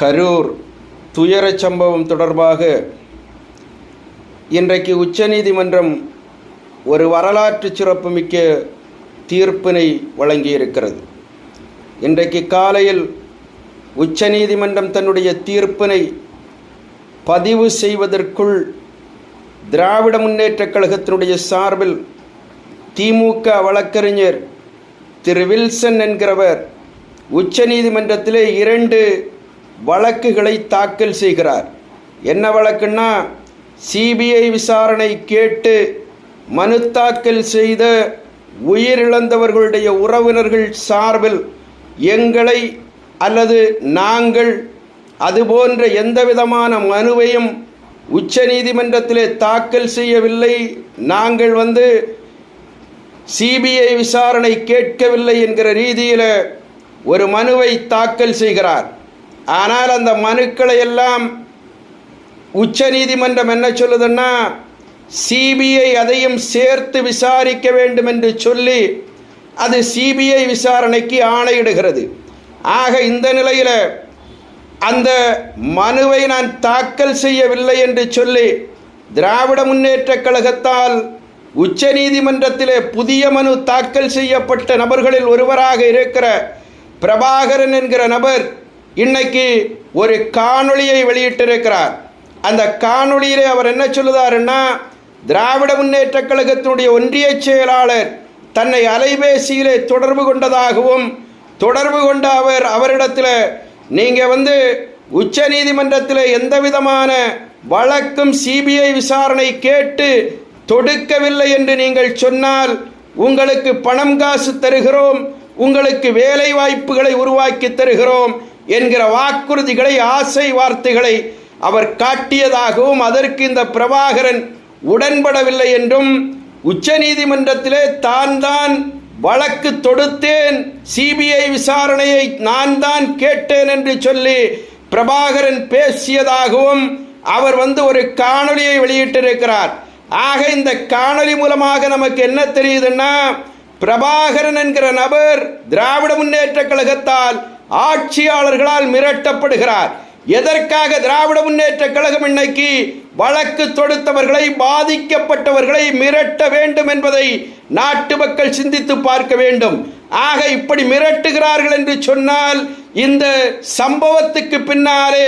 கரூர் துயரச் சம்பவம் தொடர்பாக இன்றைக்கு உச்சநீதிமன்றம் ஒரு வரலாற்று சிறப்புமிக்க தீர்ப்பினை வழங்கியிருக்கிறது. இன்றைக்கு காலையில் உச்சநீதிமன்றம் தன்னுடைய தீர்ப்பினை பதிவு செய்வதற்குள் திராவிட முன்னேற்றக் கழகத்தினுடைய சார்பில் திமுக வழக்கறிஞர் திரு வில்சன் என்கிறவர் உச்சநீதிமன்றத்திலே இரண்டு வழக்குகளை தாக்கல் செய்கிறார். என்ன வழக்குன்னா சிபிஐ விசாரணை கேட்டு மனு தாக்கல் செய்த உயிரிழந்தவர்களுடைய உறவினர்கள் சார்பில் எங்களை அல்லது நாங்கள் அதுபோன்ற எந்த விதமான மனுவையும் உச்சநீதிமன்றத்திலே தாக்கல் செய்யவில்லை. நாங்கள் வந்து சிபிஐ விசாரணை கேட்கவில்லை என்கிற ரீதியில் ஒரு மனுவை தாக்கல் செய்கிறார். ஆனால் அந்த மனுக்களை எல்லாம் உச்சநீதிமன்றம் என்ன சொல்லுதுன்னா சிபிஐ அதையும் சேர்த்து விசாரிக்க வேண்டும் என்று சொல்லி அது சிபிஐ விசாரணைக்கு ஆணையிடுகிறது. ஆக இந்த நிலையில் அந்த மனுவை நான் தாக்கல் செய்யவில்லை என்று சொல்லி திராவிட முன்னேற்றக் கழகத்தால் உச்சநீதிமன்றத்திலே புதிய மனு தாக்கல் செய்யப்பட்ட நபர்களில் ஒருவராக இருக்கிற பிரபாகரன் என்கிற நபர் இன்னைக்கு ஒரு காணொளியை வெளியிட்டிருக்கிறார். அந்த காணொளியிலே அவர் என்ன சொல்லுதாருன்னா திராவிட முன்னேற்றக் கழகத்தினுடைய ஒன்றிய செயலாளர் தன்னை அலைபேசியிலே தொடர்பு கொண்டதாகவும் தொடர்பு கொண்ட அவர் அவரிடத்தில் நீங்கள் வந்து உச்ச நீதிமன்றத்தில் எந்த விதமான வழக்கும் சிபிஐ விசாரணை கேட்டு தொடுக்கவில்லை என்று நீங்கள் சொன்னால் உங்களுக்கு பணம் காசு தருகிறோம் உங்களுக்கு வேலை வாய்ப்புகளை உருவாக்கி தருகிறோம் என்கிற வாக்குறுதிகளை ஆசை வார்த்தைகளை அவர் காட்டியதாகவும் அதற்கு இந்த பிரபாகரன் உடன்படவில்லை என்றும் உச்சநீதிமன்றத்திலே தான் தான் வழக்கு தொடுத்தேன் சிபிஐ விசாரணையை நான் தான் கேட்டேன் என்று சொல்லி பிரபாகரன் பேசியதாகவும் அவர் வந்து ஒரு காணொலியை வெளியிட்டிருக்கிறார். ஆக இந்த காணொலி மூலமாக நமக்கு என்ன தெரியுதுன்னா பிரபாகரன் என்கிற நபர் திராவிட முன்னேற்ற கழகத்தால் ஆட்சியாளர்களால் மிரட்டப்படுகிறார். எதற்காக திராவிட முன்னேற்ற கழகம் இன்னைக்கு வழக்கு தொடுத்தவர்களை பாதிக்கப்பட்டவர்களை மிரட்ட வேண்டும் என்பதை நாட்டு மக்கள் சிந்தித்து பார்க்க வேண்டும். ஆக இப்படி மிரட்டுகிறார்கள் என்று சொன்னால் இந்த சம்பவத்துக்கு பின்னாலே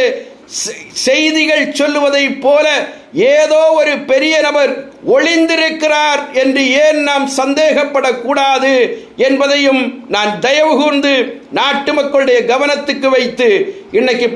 செய்திகள் சொல்லுவதைப் போல ஏதோ ஒரு பெரிய நபர் ஒளிந்திருக்கிறார் என்று ஏன் நாம் சந்தேகப்படக்கூடாது என்பதையும் நான் தயவு கூர்ந்து நாட்டு மக்களுடைய கவனத்துக்கு வைத்து இன்னைக்கு